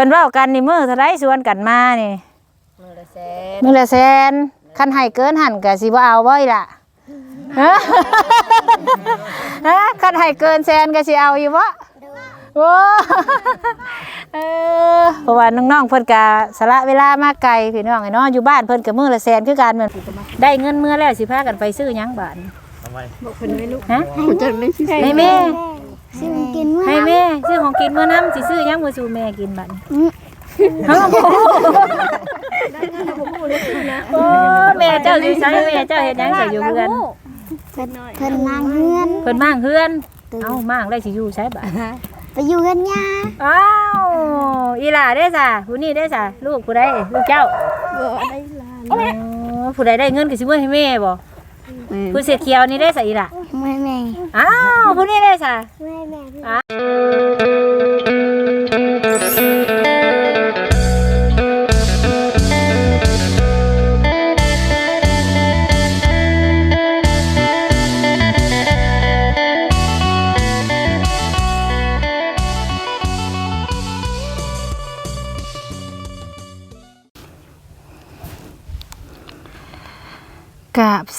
พิ่นเว้ากันนี่มือเท่าไรชวนกันมานี่มือละแสนมือละแสนคันให้เกินหันก็สิบ่เอาบ่อีล่ะฮะฮะคันให้เกินแสนก็สิเอาอยู่บ่โอ้เออเพราะว่าน้องๆเพิ่นก็สละเวลามาไกลพี่น้องไอ้เนาะอยู่บ้านเพิ่นก็มื้อละแสนคือกันแม่นได้เงินมื้อแล้วสิพากันไปซื้อหยังบาดนี้ทำไมฮะจนไม่ใช่ให้แม่ ซึ่งกินเมื่อให้แม่ซื้อของกินมื้อน้ำสิซื้อหยังมื้อสู่แม่กินบัดนี้เฮาโอ้แม่เจ้าสิใช้แม่เจ้าเฮ็ดหยังใส่อยู่เพื่อนเพิ่นเพิ่นนางเฮือนเพิ่นมั่างเฮือนเอ้ามั่างได้สิอยู่ใช้บัดไปอยู่กันยาอ้าวอีหล่าได้ซะผู้นี้ได้ซะลูกผู้ใดลูกเจ้าบ่ได้ลาอ๋อผู้ใดได้เงินก็สิมื้อให้แม่บ่ผู้เสียเขียวนี่ได้ซะอีหล่าแม่แม่อ้าว ผู้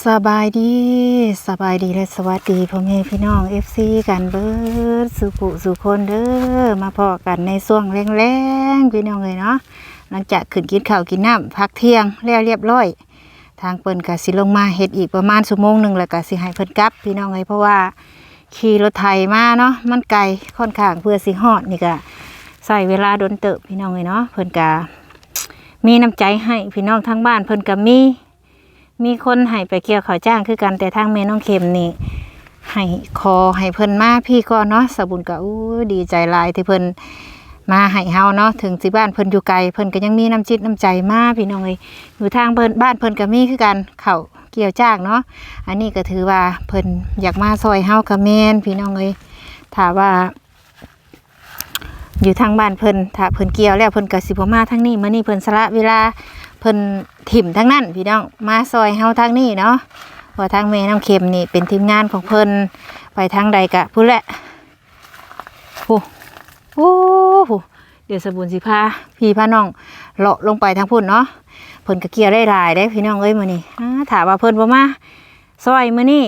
สบายดีสบายดีและสวัสดีพ่อแม่พี่น้อง FC กันเบิดสุขุสุคนเด้อมาพอกันในช่วงแรงๆพี่น้องเลยเนาะหลังจากขึ้นกินข้าวกินน้ำพักเที่ยงแล้วเรียบร้อย ทางเปิ้นก็สิลงมาเฮ็ดอีกประมาณชั่วโมงหนึ่งแล้วก็สิให้เพิ่นกลับ พี่น้องเลยเพราะว่าขี่รถไถมาเนาะมันไกลค่อนข้างเพื่อสิฮอดนี่ก็ใส่เวลาโดนเติบพี่น้องเลยเนาะเพิ่นก็มีน้ำใจให้พี่น้องทั้งบ้านเพิ่นก็มี มีคนให้ไปเกี่ยวข้าวจ้างคือกันแต่ทางแม่น้องเข็มนี่ให้คอให้เพิ่นมาพี่ก่อนเนาะสบุญก็อู้ดีใจหลายที่เพิ่นมาให้เฮาเนาะถึงสิบ้านเพิ่นอยู่ไกลเพิ่นก็ยังมีน้ำจิตน้ำใจมาพี่น้องเอ้ยอยู่ทางเพิ่นบ้านเพิ่นก็มีคือกันเขาเกี่ยวจ้างเนาะอันนี้ก็ถือว่าเพิ่นอยากมาซอยเฮาก็แม่นพี่น้องเอ้ยถ้าว่า อยู่ทางบ้านเพิ่นถ้าเพิ่นเกี่ยวแล้วเพิ่นก็สิบ่มาทางนี้มื้อนี้เพิ่นสละเวลา เพิ่นถิ่มทั้งนั้นพี่น้องมาซอยเฮาทางนี้เนาะเพราะทางแม่น้ำเค็มนี่เป็นทีมงานของเพิ่นไปทางใดกะพูดแหละโอ้โอ้โหเดี๋ยวสบุญสิพาพี่พาน้องเลาะลงไปทางพุ่นเนาะเพิ่นก็เกี่ยวได้หลายได้พี่น้องเอ้ยมื้อนี้อ่ถามว่าเพิ่นบ่มาซอยมื้อนี้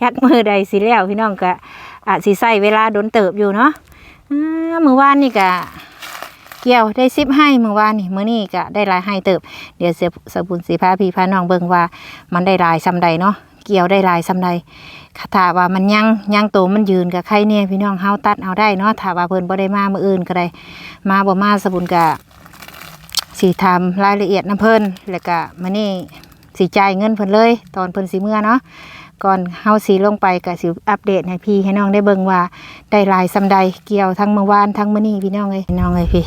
จักมือใดสิแล้วพี่น้องก็อาจสิใช้เวลาโดนเติบอยู่เนาะมือวานนี่ก็ เกี่ยวได้ซิบให้เมื่อวานนี่มื้อนี้ก็ได้หลายให้เติบ เดี๋ยวเสียสบุญสีพาพี่พาน้องเบิ่งว่า มันได้หลายซำใดเนาะเกี่ยวได้หลายซำใดถ้าว่ามันยังยังโตมันยืนกับใครเนี่ยพี่น้องเฮาตัดเอาได้เนาะถ้าว่าเพิ่นบ่ได้มามื้ออื่นก็ได้ มาบ่มาสบุญก็สิทำรายละเอียดนํเพิ่นแล้วก็มื้อนี้สิจ่ายเงินเพิ่นเลย ตอนเพิ่นสิเมื่อเนาะก่อนเฮาสิลงไปก็สิอัปเดตให้พี่ให้น้องได้เบิ่งว่าได้ลายซำใดเกี่ยวทั้งเมื่อวานทั้งมื้อนี้พี่น้องเอ้ยพี่น้องเอ้ยพี่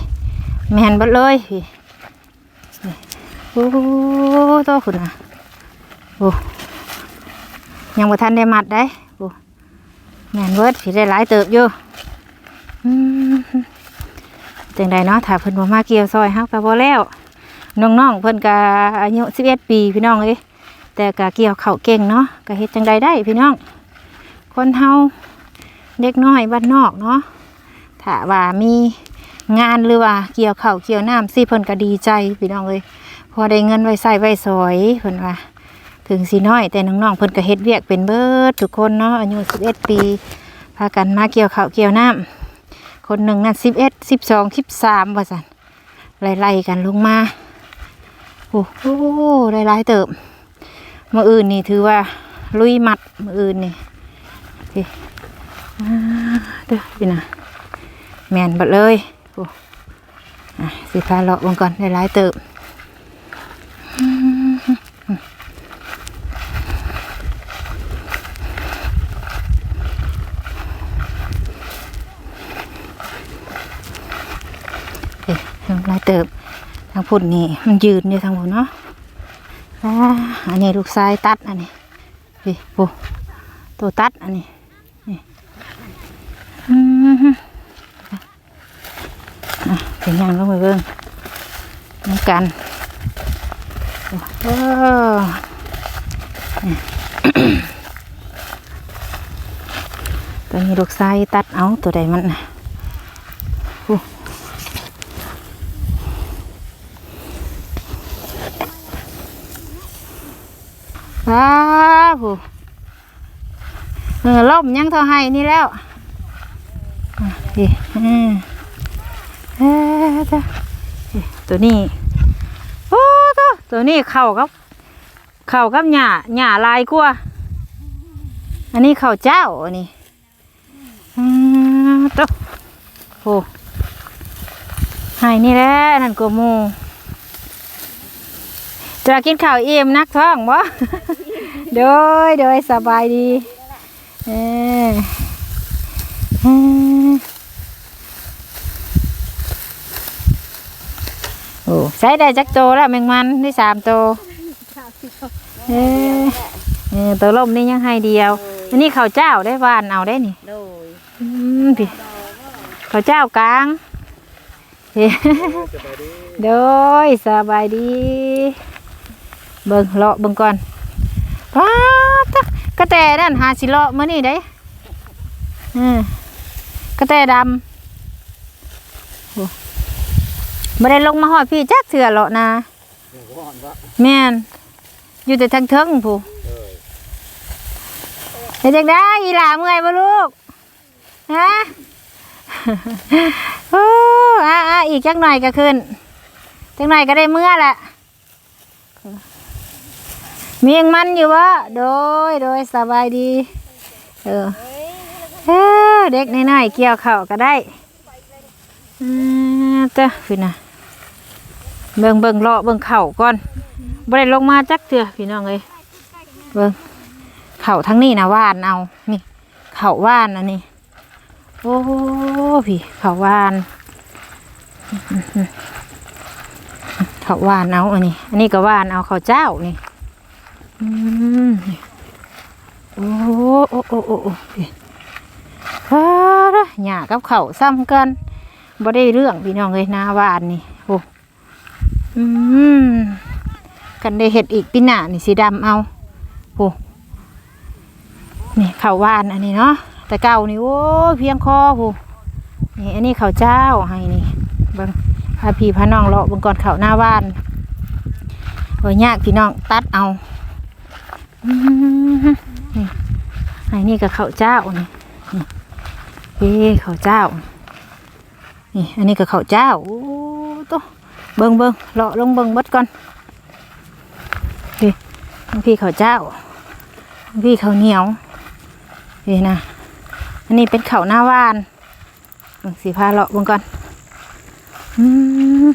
แมนบิดเลยพี่โอ้โตคุณนะโอ้ยังบ่ทันได้มัดได้โอ้แมนเบิดสิได้หลายเติบอยู่จังใดเนาะถ้าเพิ่นบ่มาเกี่ยวซอยเฮาก็บ่แล้วน้องๆเพิ่นก็อายุ11ปีพี่น้องเอ้ยแต่ก็เกี่ยวเข้าเก่งเนาะก็เฮ็ดจังใดได้พี่น้อง คนเฮาเด็กน้อยบ้านนอกเนาะถ้าว่ามี งานหรือว่าเกี่ยวเข้าเกี่ยวน้ำสิเพิ่นก็ดีใจพี่น้องเลยพอได้เงินไว้ใส่ไว้สอยเพิ่นว่า ถึงสิน้อย แต่น้องๆเพิ่นก็เฮ็ดเวียกเป็นเบิดทุกคนเนาะอายุ11 ปีพากันมาเกี่ยวเข้าเกี่ยวน้ำคนหนึ่งนั่น11 12 13ว่าซั่นไล่ๆกันลงมาโอ้โหหลายๆเติบมืออื่นนี่ถือว่าลุยมัดมืออื่นนี่เด้อพี่นะแมนบัดเลย โอ้อะสิพาเลาะวงก่อนได้หลายเติบเอ๊ะหลายเติบทางพุ่นนี่มันยืนอยู่ทางพุ่นเนาะอ่าอันนี้ลูกชายตัดอันนี้พี่โอ้ตัวตัดอันนี้ เป็นยังลงไปเบิ่งน้ำกันโอ้ตอนนี้ลูกไส้ตัดเอาตัวใดมันนะว้าผู้เออล่มยังเท่าไห้นี่แล้วดีอืม จ้าตัวนี้โอ้ตัวตัวนี้เข่ากับเข่ากับหญ้าหญ้าลายกว่าอันนี้เข่าเจ้าอันนี้อตัวโอ้ให้นี่แหละนั่นก็หมูจะกินข้าวอิ่มนักท้องบ่โดยโดยสบายดีเออเออโอ้ ใช้ได้จักโตแล้วแมงมันได้สามโตเออเออตัวลมนี่ยังให้เดียว อันนี้ข้าวเจ้าได้หวานเอาได้นี่โดยอืมพี่ข้าวเจ้ากลางเฮ้โดยสบายดี เบิ่งเลาะเบิ่งก่อนว้าตะกระแตนั่นหาสิเลาะมื้อนี้ได้อืมกระแตดำโอ้ บ่ได้ลงมาฮอดพี่จักเถื่อเลาะนาแม่นอยู่แต่ทางเทิงผู้เฮ็ดจังได๋อีหลาเมื่อยบ่ลูกฮะโอ้อะอะอีกจักหน่อยก็ขึ้นจักหน่อยก็ได้เมื่อแหละมียังมันอยู่วะโดยโดยสบายดี เออเออเด็กน้อยๆเกี่ยวเข่าก็ได้อืมเจ้าพี่น่ะ เบิ่งเบิ่งเลาะเบิ่งเข่าก่อนบ่ได้ลงมาจักเถื่อพี่น้องเอ้ยเบิ่งเข่าทั้งนี้นะว่านเอานี่เข่าว่านอันนี้โอ้พี่เข่าว่านเข่าว่านเอาอันนี้ อันนี้ก็ว่านเอาเข่าเจ้านี่อืมโอ้โอ้โอ้โอ้โอ้พี่ฮ่าหญ้ากับเข่าซ้ำกันบ่ได้เรื่องพี่น้องเลยนาหวานนี่ อืมกันได้เห็ดอีกปีหน้านี่สีดำเอาโอ้นี่ข้าวหวานอันนี้เนาะแต่เก่านี่โอ้ยเพียงคอโอ้นี่อันนี้ข้าวเจ้าให้นี่บิ่งพาพี่พาน้องเลาะบิ่งก่อนข้าวหน้าหวานโอ้ยยากพี่น้องตัดเอาอืมนี่ไอ้นี่กับข้าวเจ้านี่เอ้ข้าวเจ้า นี่ อันนี้กับข้าวเจ้าโอ้ เบิ่งเบิ่งเลาะลงเบิ่งบดก่อนนี่พี่ข้าวเจ้า พี่ข้าวเหนียวนี่นะ อันนี้เป็นเขาหน้าวานเบิ่งสีพาเลาะเบิ่งก่อน อืม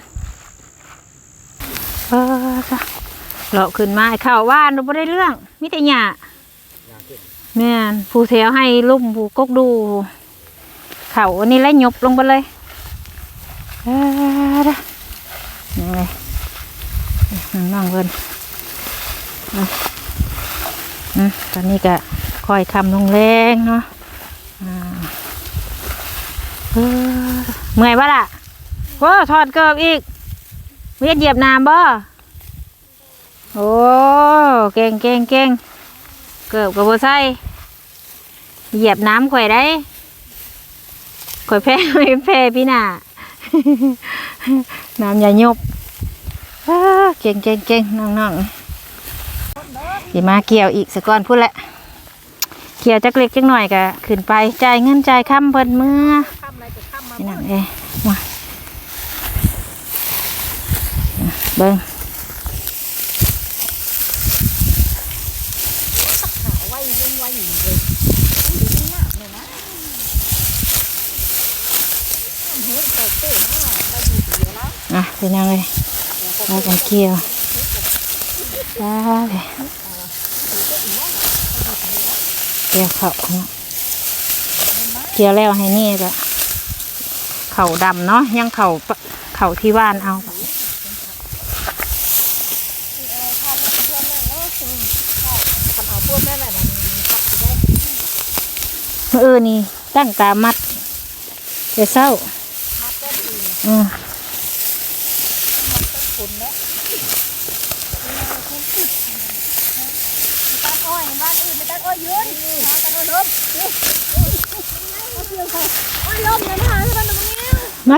เออจ้ะเราขึ้นมาไอ้ข้าว่านเราไม่ได้เรื่องมิแต่หยาแม่นผู้แถวให้ลุ่มผู้กกดู เขาอันนี้แล้วยบลงไปเลยเออ น้องเพิ่นเอาอืมตอนนี้ก็คอยคำลงแรงเนาะเออเมื่อยปะล่ะโอ้ถอดเกิบอีก เวียนเหยียบน้ำบ่โอ้เก่งเก่งเก่งเกือบกับโบไซเหยียบน้ำข่อยได้ข่อยแพ้ไม่แพ้พี่น่ะน้ำอย่าหยบ เก่งเก่งเก่งน้องน้องสิมาเกี่ยวอีกสักก้อนพูดละเกี่ยวจักเล็กจักหน่อยก็ขึ้นไปจ่ายเงินจ่ายคำเพิ่นเมื่อข้ามอะไรจะข้ามมาพี่นังเอ้มาเบิ้งไว้เล่นไว้อยู่เลยอะพี่นัง เลยมากเกี่ยวได้เกี่ยวเขาเนาเกี่ยวแล้วให้นี่ก็เข่าดำเนาะยังเข่าเข่าที่บ้านเอาเอาพวกแม่แบบนั้นครับได้เมื่อนี่ตั้งตามัดเดี๋ยวเศร้าอื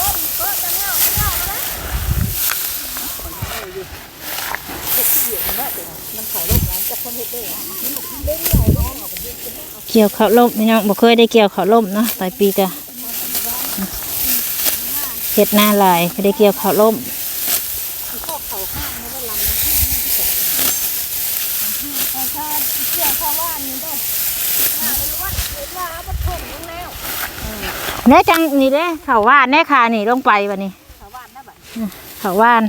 ล่มเกาะจะไม่เอาไม่เอาแล้วเกี่ยวข้าวล่มพี่น้องบอกเคยได้เกี่ยวเขาวล่มเนาะปลายปีกะเห็ดหน้าลายได้เกี่ยวเขาวล่ม แน่จังนี่เด้เขาว่านแน่ค่ะนี่ลงไปวะนี่เขาว่าน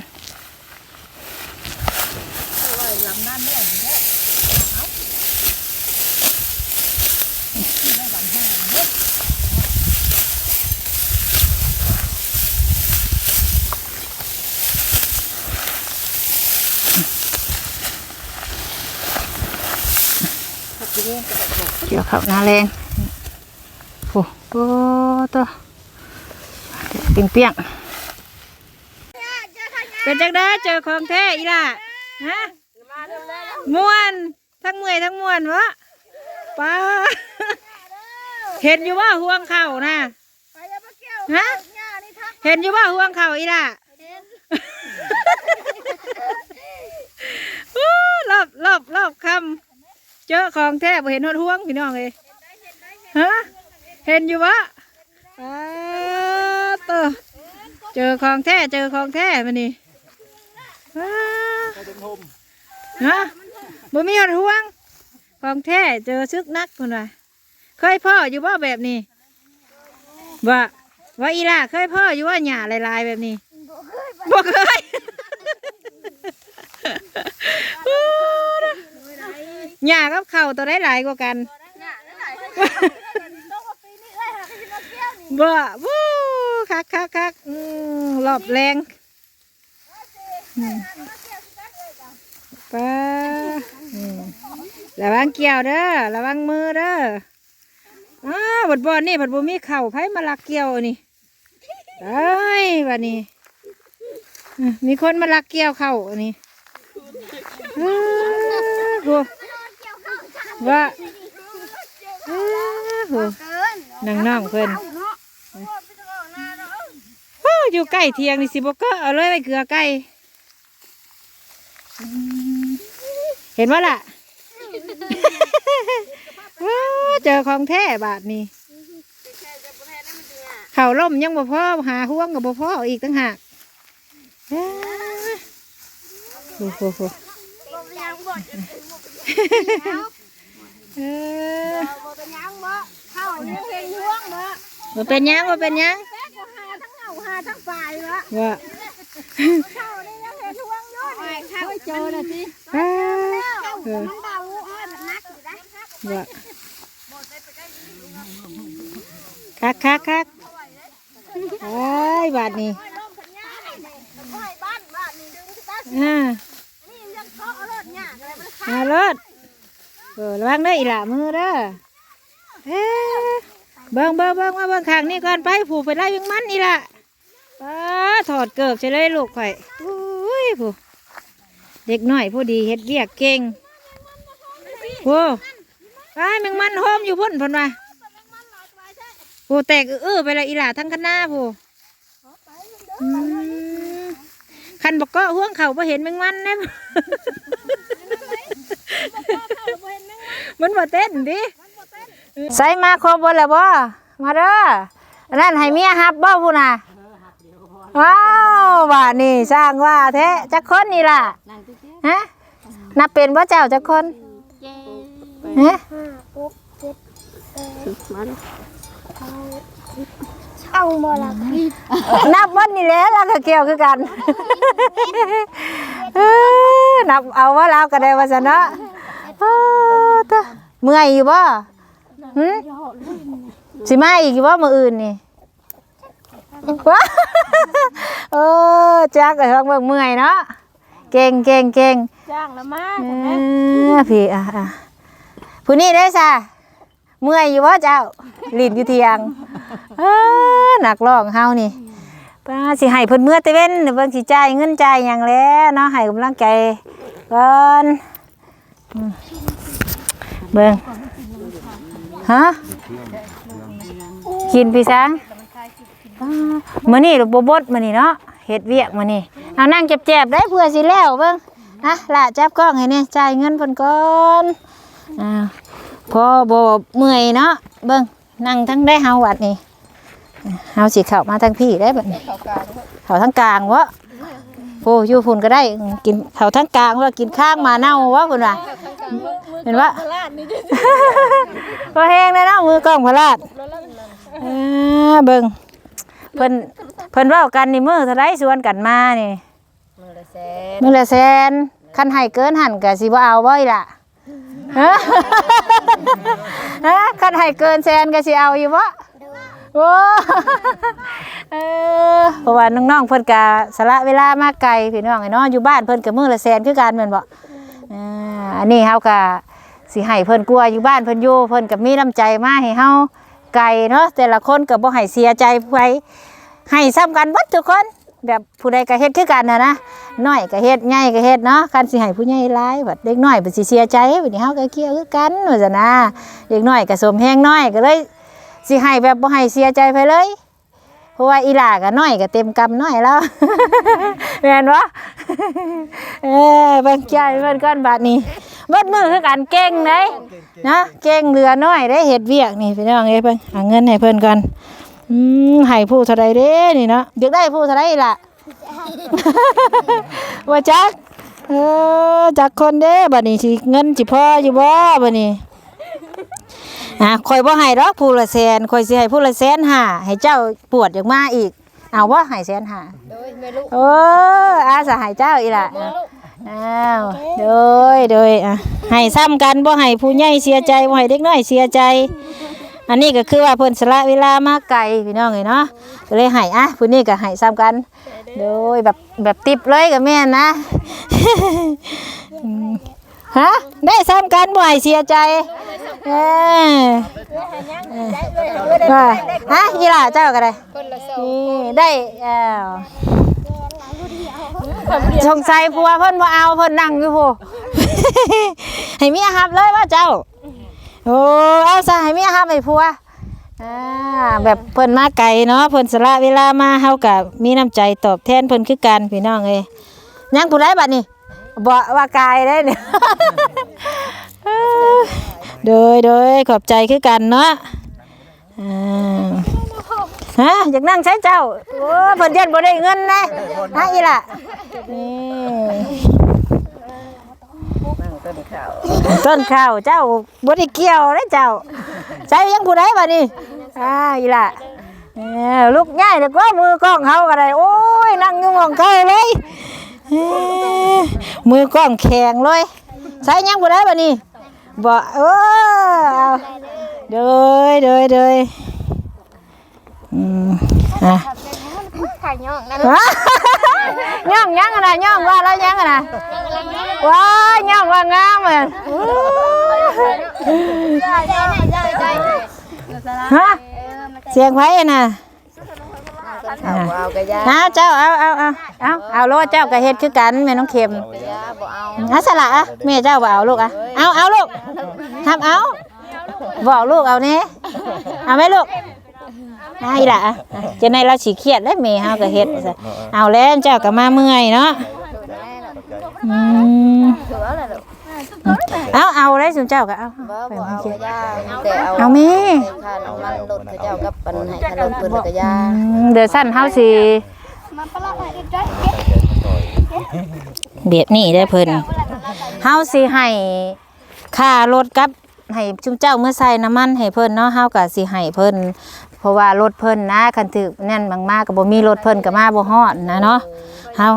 เกี่ยวเขาหน้าแรงโอ้โหตัวเปียงเปียงเป็นจังได้เจอของแท้อีล่ะฮะม่วนทั้งเมื่อยทั้งม่วนวะป้าเห็นอยู่ว่าห่วงเข่านะฮะเห็นอยู่ว่าห่วงเข่าอีล่ะรอบรอบรอบคำเจอของแท้บ่เห็นหดห่วงพี่น้องเลยฮะ เห็นอยู่วะอ้าวตัวเจอของแท้เจอของแท้มานี่อ้าวฮะบ่มีหดห่วง ของแท้เจอซึกนักคนว่าเคยพ่ออยู่ว่าแบบนี้ว่าว่าอีล่าเคยพ่ออยู่ว่าหญ้าลายๆแบบนี้บ่เคยอู้นะหญ้ากับเข่าวตัวได้หลายกว่ากัน บ่วู้คักคักคักอืมรอบแรงอืมไป้าอืมระวังเกี่ยวเด้อระวังมือเด้ออ้าวบดบอลนี่บดบ่มีเข่าไผมาลักเกี่ยวนี่ไอ้ยบัดนี้อืมมีคนมาลักเกี่ยวเข่าอันนี้อ้าวโหว่าอ้าวโหนางน้องเพิ่นโอ้อยู่ใกล้เทียงนี่สิบก็เอาเลยไปเกลือไก่อืมเห็นว่าล่ะว้าวเจอของแท้บาทนี่เข่าล่มยังบ่พอหาห่วงกับบ่พออีกตั้งหากอ้าวโอ้โหโหเออบ่เป็นหยังบ่เป็น หยังว่าเจอนะสิอ้าวเออมันเบาอ้อนนักอยู่ได้ว่าคักคักคักไอ้ยบาทนี่อ่าอารถเออระวังเด้ออีหล่ามือเด้อเอ๊ะเบิ่งเบิ่งเบิ่งมาเบิ่งข้างนี่ก่อนไปผูกไปไล่ยังมันอีหล่ะ ป้าถอดเกิบใช่เลยลูกข่อุ้ยผู้เด็กหน้อยผู้ดีเฮ็ดเวียกเก่งโว้ไปแมงมันโฮมอยู่พุ่นพุ่นว่าผู้แตกเออไปละอีหล่าทั้งคณะผู้อืมคันบอกก็ห่วงเข่าไ่เห็นแมงมันนะมันบ่เต้นดิใส่มาครบบ่แล้วบ่มาเด้อนนั่นให้เมียฮับบ่ผู้น่ะ ว้าวว่านี่สร้างว่าแท้จักคนนี่ล่ะฮะนับเป็นบ่เจ้าจักคนฮะเอาบ่ละนับวันนี่แหละแล้วก็เกี่ยวคือกันเออนับเอาว่าเราก็ได้ว่าซะเนาะเออตะเมื่อยอยู่บ่หึสิมาอีกอยู่บ่มื้ออื่นนี่ ว้าเออจักไอ้ฟังเบิ่งเมื่อยเนาะเก่งเก่งเก่งจ้างแล้วมาเออพี่อะอะผู้นี้ได้ซะเมื่อยอยู่บ่เจ้าลิ้นอยู่เทียงเออนักร้องเฮานี่ป้าสิให้เพิ่นเมื่อแตะเว้นเดี๋ยวเบิ่งสิจ่ายเงินจ่ายหยังแหล้วเนาะให้กำลังใจก่อนอืมเบิ่งฮะกินพี่สังอ้า มื้อนี้ลูกบ่บดมื้อนี้เนาะเฮ็ดเวียกมื้อนี้เอานั่งเจ็บๆได้เพื่อสิแล้วเบิ่งฮะละจับกล้องให้เนี่ยจ่ายเงินเพิ่นก่อนอ่าพอบ่เมื่อยเนาะเบิ่งนั่งทั้งได้เฮาวัดนี่เฮาสิเข้ามาทั้งพี่ได้บัดนี้เขากลางเข้าทั้งกลางวะโอ้อยู่พุ่นก็ได้กินเข้าทั้งกลางว่ากินข้างมาเน่าวะพุ่นว่าเห็นว่าลาดนี่ก็แห้งเลยเนาะมือกล้องพลาดอ่าเบิ่ง เพิ่นเพิ่นเว้ากันนี่มือเท่าไรชวนกันมานี่มือละแสนมือละแสนคันให้เกินหันก็สิบ่เอาบ่อีล่ะฮะฮะคันให้เกินแสนก็สิเอาอยู่บ่โอ้เออเพราะว่าน้องๆเพิ่นก็สละเวลามาไกลพี่น้องไอ้เนาะอยู่บ้านเพิ่นก็มือละแสนคือกันแม่นบ่อ่าอันนี้เฮาก็สิให้เพิ่นกลัวอยู่บ้านเพิ่นอยู่เพิ่นก็มีน้ำใจมาให้เฮา ไกลเนาะแต่ละคนก็บ่ให้เสียใจไปให้ซ้ำกันเบิดทุกคน แบบผู้ใดก็เฮ็ดคือกันนะนะน้อยก็เฮ็ดใหญ่ก็เฮ็ดเนาะคันสิให้ผู้ใหญ่หลายบัดเด็กน้อยเพิ่นสิเสียใจบัดนี้เฮาก็เคี้ยวคือกันว่าซั่นนะเด็กน้อยก็สมแฮงน้อยก็เลยสิให้แบบบ่ให้เสียใจไปเลย เพราะว่าอีหล่าก็น้อยก็เต็มกำน้อยแล้วแม่นบ่เออเบิ่งใจเพิ่นก่อนบัดนี้เบิดมือคือกันเก่งเด้นะเก่งเหลือน้อยได้เฮ็ดเวียกนี่พี่น้องเอ้ยเพิ่นหาเงินให้เพิ่นก่อนอืมให้ผู้เท่าใดเด้นี่เนาะอยากได้ผู้เท่าใดล่ะว่าจักเออจักคนเด้บัดนี้สิเงินสิพออยู่บ่บัดนี้ อะข่อยบ่ให้ดอกผู้ละแสนข่อยสิให้ผู้ละแสนห้าให้เจ้าปวดอยากมาอีก เอาบ่ให้แสนห้าโดยแม่ลูกโอ้อาสาให้เจ้าอีล่ะอ้าวโดยโดยอะให้ซ้ำกันบ่ให้ผู้ใหญ่เสียใจบ่ให้เด็กน้อยเสียใจ อันนี้ก็คือว่าเพิ่นสละเวลามาไกลพี่น้องเอ้ยเนาะก็เลยให้อะผู้นี้ก็ให้ซ้ำกัน โดยแบบแบบติบเลยกับแม่นนะ อืม ฮะได้ซ้ำกันบ่ให้เสียใจเออว่าฮะยีหล่าเจ้าก็ได้นี่ได้เอ้าวสงสัยผัวเพิ่นบ่เอาเพิ่นนั่งอยู่ผู้ ให้เมียหับเลยว่าเจ้าโอ้เอาซะให้เมียหับให้ผัวอ่าแบบเพิ่นมาไกลเนาะเพิ่นสละเวลามาเฮาก็มีน้ำใจตอบแทนเพิ่นคือกันพี่น้องเอ้ยยังผู้ใดบัดนี้ บ่ว่ากายได้เนี่ยโดยโดยขอบใจคือกันเนาะอ่าฮะอยากนั่งใช้เจ้าโอ้เพิ่นเย็นบ่ได้เงินนะฮะอีล่ะนี่ต้นข้าวเจ้าบ่ได้เกี่ยวเด้เจ้าใช้ยังผู้ใดบัดนี้อ่าอีล่ะเออลูกง่ายแล้วก็มือกล้องเฮาก็ได้โอ้ยนั่งอยู่หมองเก่าเลย เอ้อมือกล้องแข็งเลย ใช้ยังผู้ใดบัดนี้บ่เออเอาเดยเดยเดยอืมอะถ่ายย่องนั่นฮะย่องยังอะนะย่องว่าแล้วยังอะนะว้ายย่องว่างามเหมือนฮะเสียงไผอะน่ะ เอาเอากระยาเอาเจ้าเอาเอาเอาเอาเอาโลดเจ้าก็เฮ็ดคือกันแม่น้องเข็มกระยาบ่เอาอาสละอะแม่เจ้าบ่เอาลูกอะเอาเอาลูกทำเอาบอกลูกเอาเนี่เอาไหมลูกเอาอีหละอะจะในเราสีเครียดแล้วแม่เฮาก็เฮ็ดเอาแล้วเจ้าก็มาเมื่อยเนาะอืม ถือว่าอะไรลูกเอาเอาเลยสุนเจ้าก็เอาบ่ไปบ่มาเอาเก็กบระยาแต่เอาเอาแม่ค่าน้ำมันรถเขาเจ้ากับปันให้ค่ารถเพิ่นกระยาอืมเดี๋ยวสั้นเฮาสิมาปลาอะไรได้เบียดนี่ได้อเพิ่นเฮาสิให้ค่ารถกับให้ชุมเจ้าเมื่อใส่น้ำมันให้เพิ่นเนาะเฮาก็สิให้เพิ่นเพราะว่ารถเพิ่นนะคันถึกนั่นบางมากก็บ่มีรถเพิ่นก็มาบ่ฮอดนะเนาะเฮา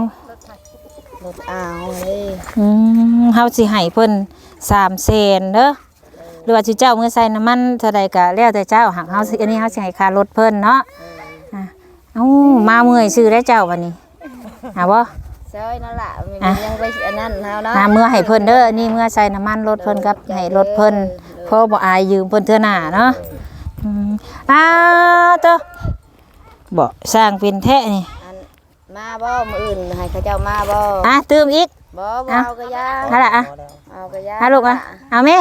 รถเอาเลยอืมเฮาสิให้เพิ่น3แสนเด้อหรือว่าชุมเจ้าเมื่อใส่น้ำมันเท่าใดก็แล้วแต่เจ้าหักเฮาสิอันนี้เฮาสิให้ค่ารถเพิ่นเนาะอะเอ้ามาเมื่อยซื้อได้เจ้าบัดนี้หาบ่ซอยนั่นล่ะมันยังไปอันนั้นเฮาเนาะหาเมื่อให้เพิ่นเด้อนี่เมื่อใส่น้ำมันรถเพิ่นกับให้รถเพิ่นเพราะบ่อายยืมเพิ่นเทื่อหน้าเนาะอืมอ้าวเตอบ่สร้างเป็นแท้นี่อัน มาบ่มื้ออื่นให้เขาเจ้ามาบ่อะตืมอีก บ่บ่เอากระยาเฮาล่ะอะ เอากระยาหาลูกอะเอาแม่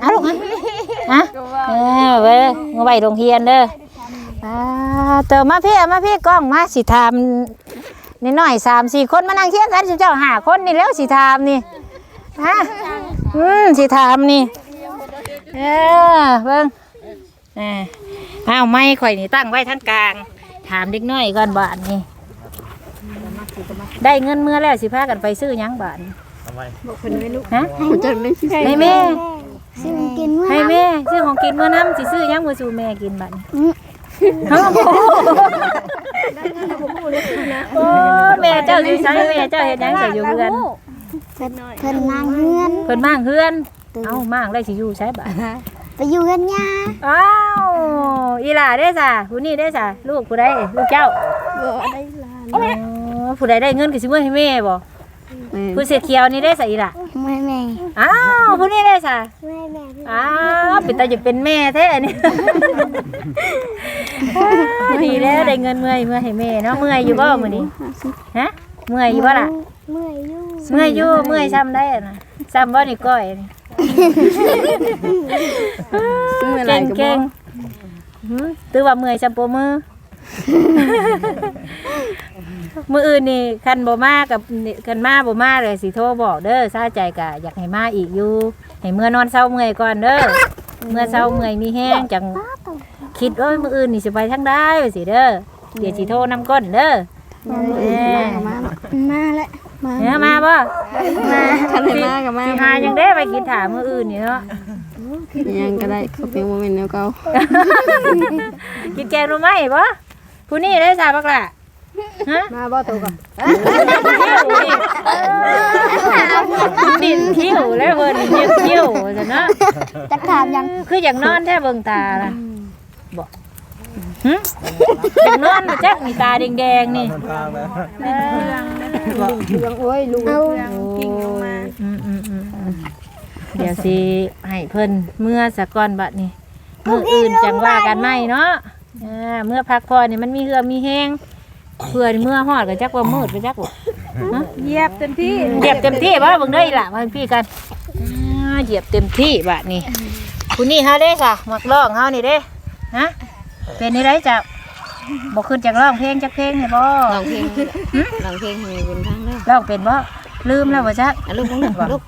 เอาลูกอะอะเออเว้ยมาไว้โรงเรียนเด้ออ่าเตอมาพี่เอามาพี่กล้องมาสิถามนิดหน่อยสามสี่คนมานั่งเที่ยงกันเจ้าหาคนนี่แล้วสิถามนี่ฮะอืมสิถามนี่เออเบิ่งเอออ้าวไม่ข่อยนี่ตั้งไว้ทั้งกลาง ถามเด็กน้อยก่อนบาทนี่ ได้เงินเมื่อแล้วสิพากันไปซื้อหยังบาทนี่ฮะให้แม่ซึ่งกินเมื่อให้แม่ซื้อของกินเมื่อน้ำสิซื้อหยังมือสู่แม่กินบาทนี่ฮะโอ้แม่เจ้าอยู่ไสแม่เจ้าเฮ็ดหยังใส่อยู่เพื่อนเพิ่นเพิ่นนางเฮือนเพิ่นมั่างเพื่อนเอ้ามั่างได้สิอยู่ใช่บาทไปอยู่เฮือนยาอ้าวอีหล่าได้จ้ะผู้นี้ได้จ้ะลูกผู้ใดลูกเจ้า บ่ได้ลาอ๋อ ผู้ใดได้เงินก็สิมื้อให้แม่บ่ผู้เสียเขียวนี่ได้จ้ะอีหล่ะแม่แม่อ้าวผู้นี้ได้จ้ะแม่แม่อ้าวเป็นตาจะเป็นแม่แท้อันนี่ดีแล้วได้เงินเมื่อยเมื่อยให้แม่เนาะเมื่อยอยู่บ่มื้อนี้ฮะเมื่อยอยู่บ่ล่ะเมื่อยอยู่เมื่อยอยู่เมื่อยซ้ำได้อะนะซ้ำบ่นี่ก้อยนี่เก่งเก่งหืมตือว่าเมื่อยซ้ำโปมือ มืออื่นนี่คันบ่มากับคันมาบ่มาเลยสิโทรบอกเด้อซาใจกะอยากให้มาอีกอยู่ให้เมื่อนอนเศร้าเมื่อยก่อนเด้อเมื่อเศร้าเมื่อยมีแห้งจังคิดว่ามืออื่นนี่สิไปทางใดว่าสิเด้อเดี๋ยวสิโทรนำก้นเด้อแหม่มาแล้วมาเนี่ยมาบ่มาคันได้มากับมาสิหายังได้ไปกินถามมืออื่นนี่เนาะยังก็ได้เขาเป็นโมเมนต์แนวเก่ากินแกงรู้ไหมบ่ผู้นี้ได้ทราบักล่ะฮะ มาบ่ตัวก่อนดินคิ้วแล้วเพิ่นดินคิ้วซะเนาะจะถามยังคืออยากนอนแท้เบิ่งตาล่ะบ่หึอยากนอนมาจักมีตาแดงๆนี่เออบ่เรื่องโอ้ยลูกเอาโอ้ยอืมอืมอืมอืมเดี๋ยวสิให้เพิ่นเมื่อสะก่อนบัดนี้มื้ออื่นจังว่ากันไหมเนาะอ่าเมื่อพักผ่อนนี่มันมีเหือมีแห้ง เพื่อเมื่อฮอดก็จักว่ามืดไปจักบ่ฮะเหยียบเต็มที่เหยียบเต็มที่บ่เบิ่งเด้ออีหล่ะมาพี่กันอ่าเหยียบเต็มที่บัดนี้คุณนี่เฮาเด้ค่ะมักร้องเฮานี่เด้ฮะเป็นนี่ได้จ้ะบ่ขึ้นจากร้องเพลงจักเพลงนี่บ่ลองเพลงลองเพลงให้เป็นทางเด้อร้องเป็นบ่ลืมแล้วบ่จักอะลูกลูกลูก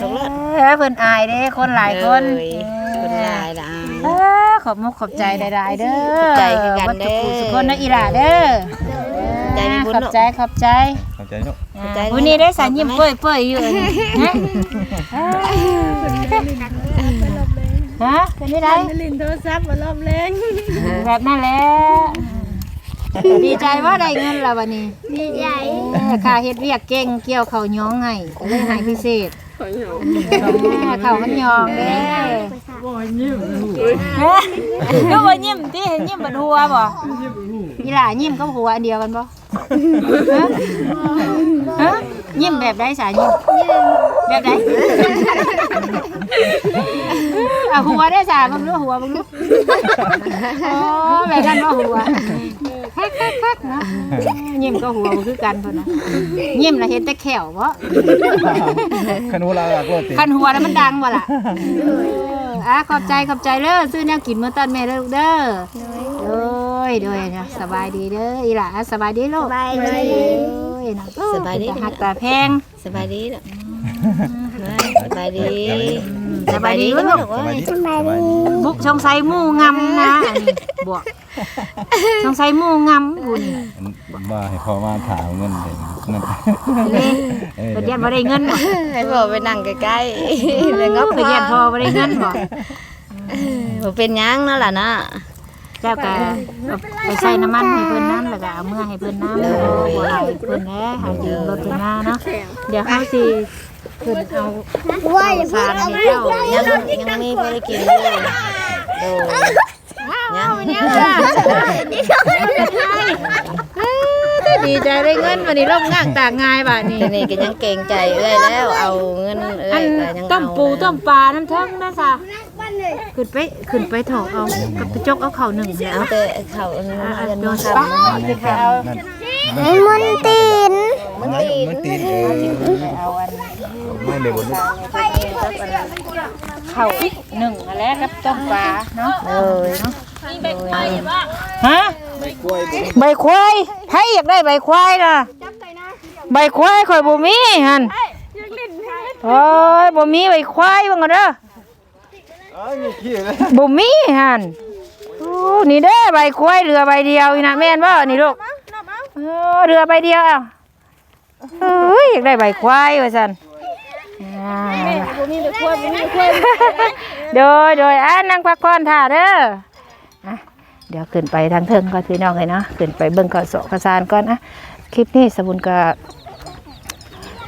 จบแล้วเอ้ยเพิ่นอายเด้คนหลายคนเอ้ยคนหลายละ เออขอบมุกขอบใจหลายๆเด้อขอบใจคือกันเด้อ วัดทุกผู้สุคนนะอีหล่าเด้อใจมีบุญขอบเนาะ ใจขอบใจเข้าใจเนาะอ่าใจวันนี้ได้สายยิ้มเปื่อยๆอยู่อันนี้ฮะฮะเป็นได้ไดลินโทรศัพท์มารอบแรงแบบนั้นแหละดีใจว่าได้เงินแล้ววันนี้ดีใจเออค่าเฮ็ดเวียกเก่งเกี่ยวเขาวย้องให้ก็เลยให้พิเศษ เออเขามันยองเด้บ่ยิ้มก็บ่ยิ้มติยิ้มบัดหัวบ่อีหล่ายิ้มกับหัวอันเดียวกันบ่ฮะฮะยิ้มแบบใดสายิ้มแบบใดอะหัวได้สาเบิ่งดูหัวเบิ่งดูโอ้แบบนั้นบ่หัว คักๆๆเนาะยิ้มกับหัวบ่คือกันเพิ่นน่ะยิ้มแล้วเห็นแต่แขวบ่ขนูลาลักโลดติคันหัวแล้วมันดังบ่ล่ะเอออะขอบใจขอบใจเด้อซื้อแนวกินมื้อตอนแม่เด้อลูกเด้อโดยโดยนะสบายดีเด้ออีหล่ะสบายดีลูกไปเลยโอ้ยนะสบายดีตหักตาแพงสบายดีเนาะสบายดี สบายดีลูกเว้ยสบายดีบุกชงไซหมู่งำนะอันนี้บวกชงไซหมู่งำบุญมาให้พ่อมาถามเงินเห็นนั่นนี่เออเพิ่นยันบ่ได้เงินบ่ให้พ่อไปนั่งใกล้ๆเลยงบเพิ่นยันพอบ่ได้เงินบ่บ่เป็นหยังเนาะล่ะเนาะเจ้าก็เอาไปใส่น้ำมันให้เพิ่นน้ำแล้วก็เอาเมื่อให้เพิ่นน้ำแล้วบ่ให้เพิ่นแหน่หายืมรถเพิ่นมาเนาะเดี๋ยวเฮาสิ ขึ้นเอาว่าอย่าพูสาดรเอาให้ไปเจ้ายังยังมีพอได้กินอยู่โดยยังดีใจได้เงินวันนี้ร่มง่างต่างงายบานี้นี้ก็ยังเกรงใจเอ้ยแล้วเอาเงินเอ้อัยต้มปูต้มปลาน้ำเทิงนะซะขึ้นไปขึ้นไปถอกเอากับกระจกเอาเข่าหนึ่งเอาแต่เขาเงินอะเดือนโดมานป้าไปเอานั่นมันตีนมันตีนมันตีนเออเอาอัน ไม่เลยบนลูกเข่าหนึ่งแล้วกับต้มปลาเนาะเออเนาะฮะใบควายใครอยากได้ใบควายนะใบควายข่อยบ่มีหันโอ้ยบ่มีใบควายบังเด้อเอ้ยมีขี้เลยบ่มีหั่นโอ้นี่เด้อใบควายเรือใบเดียวนี่ะแม่นบ่นี่ลูกเออเรือใบเดียวเอ้าเอ้ยอยากได้ใบควายว่าซั่น อ่าโดยโดยอ่านั่งพักผ่อนท่าเด้ออะเดี๋ยวขึ้นไปทางเทิงก่อนพี่น้องเลยเนาะขึ้นไปเบิ่งข้าวสอกข้าวสารก่อนนะคลิปนี้สบุญก็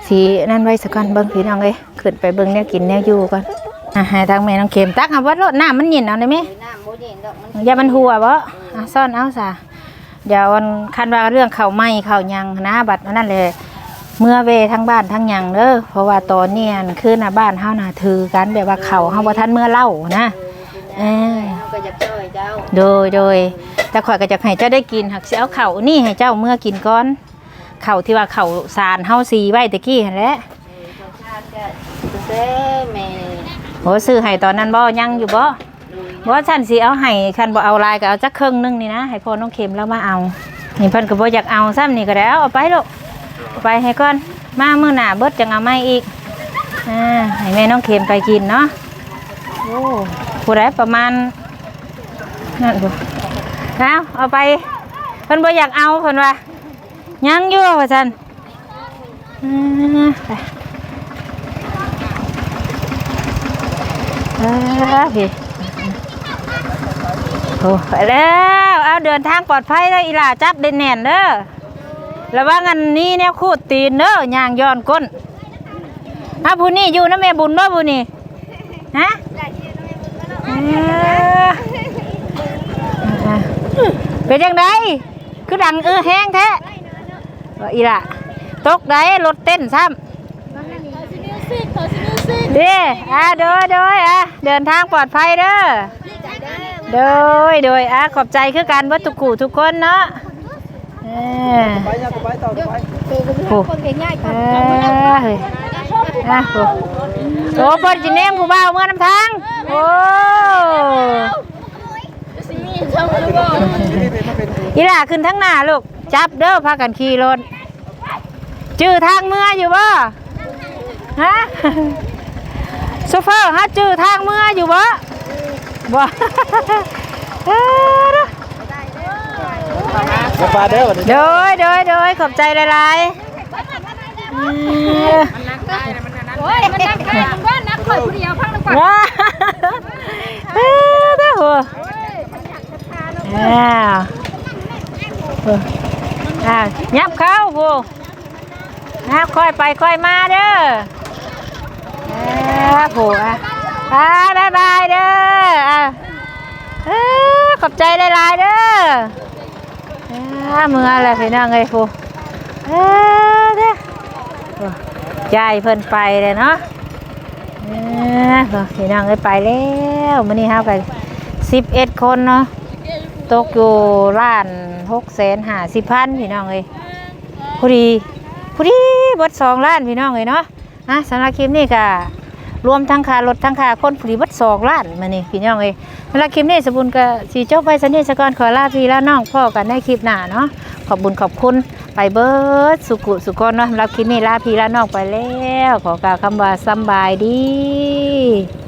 สีนั่นไว้สักก่อนเบิ่งพี่น้องเลยขึ้นไปเบิ่งแนวกินแนวอยู่ก่อนอะให้ทางแม่น้องเข็มตักเอาวัดรถน้ำมันเย็นเอาได้ไหมน้ำบ่เย็นดอกมันอย่ามันหัวบ่อะซ่อนเอาซะเดี๋ยววันคันว่าเรื่องเข้าไหม้ข้ายังนะบัดอันนั่นเลย เมื่อเวทั้งบ้านทั้งหยังเด้อเพราะว่าตอนเนี้ยคือหน้าบ้านเฮาน่ะถือกันแบบว่าข้าวเฮาบ่ทันเมื่อเล่านะเออเอาก็อยากช่วยเจ้าโดยโดยแต่ข่อยก็จะให้เจ้าได้กินหักสิเอาเข่าวนี่ให้เจ้าเมื่อกินก่อนเข่าวที่ว่าเข่าวสารเฮาสีไว้ตะกี้หั่นแหละชาติก็เด้แม่โหซื้อให้ตอนนั้นบ่ยังอยู่บ่บ่ฉันสิเอาให้คันบ่เอาลายก็เอาจักครึ่งหนึงนี่นะให้พ่อน้องเข็มแล้วมาเอานี่เพิ่นก็บ่อยากเอาซ้ำนี่ก็แล้วเอาไปลูกเอา ไปให้ก่อนมามื้อหน้าเบิดจังเอาใหม่อีกอ่าให้แม่น้องเข็มไปกินเนาะโอ้ผู้ใดประมาณนั่นบ่เอาเอาไปเพิ่นบ่อยากเอาเพิ่นว่ายังอยู่ว่าซั่นอืมไปเออพี่โอ้ไปแล้ว เอาเดินทางปลอดภัยเด้ออีหล่าจับเด่นแน่นเด้อ ระวังอันนี้แนวคูดตีนเด้อย่างย้อนก้นอ้าวผู้นี้อยู่นะแม่บุญบ่ผู้นี้ฮะเออเป็นยังไงคือดังเออแห้งแท้อีละตกได้รถเต้นซ้ำเด้อะโดยโดยอะเดินทางปลอดภัยเด้อโดยโดยอะขอบใจคือการวัตถุกูทุกคนเนาะ เออไปยังไปต่อไปโอ้เออเฮ้ยอะโอ้โอ้เพิ่นจิเนมผู้บ่าวเมื่อนำทางโอ้อีหล่าขึ้นทั้งหน้าลูก จับเด้อพากันขี่รถจื้อทางเมื่ออยู่บ่ฮะโซเฟอร์ฮะจื้อทางเมื่ออยู่บ่บ่ เอ้อเด้อจะปลาเด้อวันนี้โดยโดยโดยขอบใจหลายๆเออโอ้ยมันนั่งใครมันว่านักข่อยผู้เดียวพังนักข่อยว้าเอ้อเด้อหัวอ้าวอ้าวยับเข้าพูนะค่อยไปค่อยมาเด้ออ้าวผูอะอ่าบายบายเด้ออะเอ้อขอบใจหลายๆเด้ออ้า เมื่ออะไรพี่น้องเอ้ยผูเด้อใจเพิ่นไปเลยเนาะพี่น้องเอ้ยไปแล้วมื้อนี้เฮากัน11คนเนาะตกอยู่ล้าน6แสน50พันพี่น้องเอ้ยพอดีพอดีเบิด2ล้านพี่น้องเอ้ยเนาะอะสำหรับคลิปนี้ก็ รวมทั้งค่ารถทั้งค่าคนผีวัดสองล้านมานี่พี่น้องเอ้ยเวลาคลิปนี้สมบุญก็สีเจ้าไปสันนี้สก่อนขอลาพี่ลาน้องพ่อกันในคลิปหน้าเนาะขอบบุญขอบคุณไปเบิร์ดสุกุสุกนเนาะสำหรับคลิปนี้ลาพี่ลาน้องไปแล้ว ขอกล่าวคำว่าสบายดี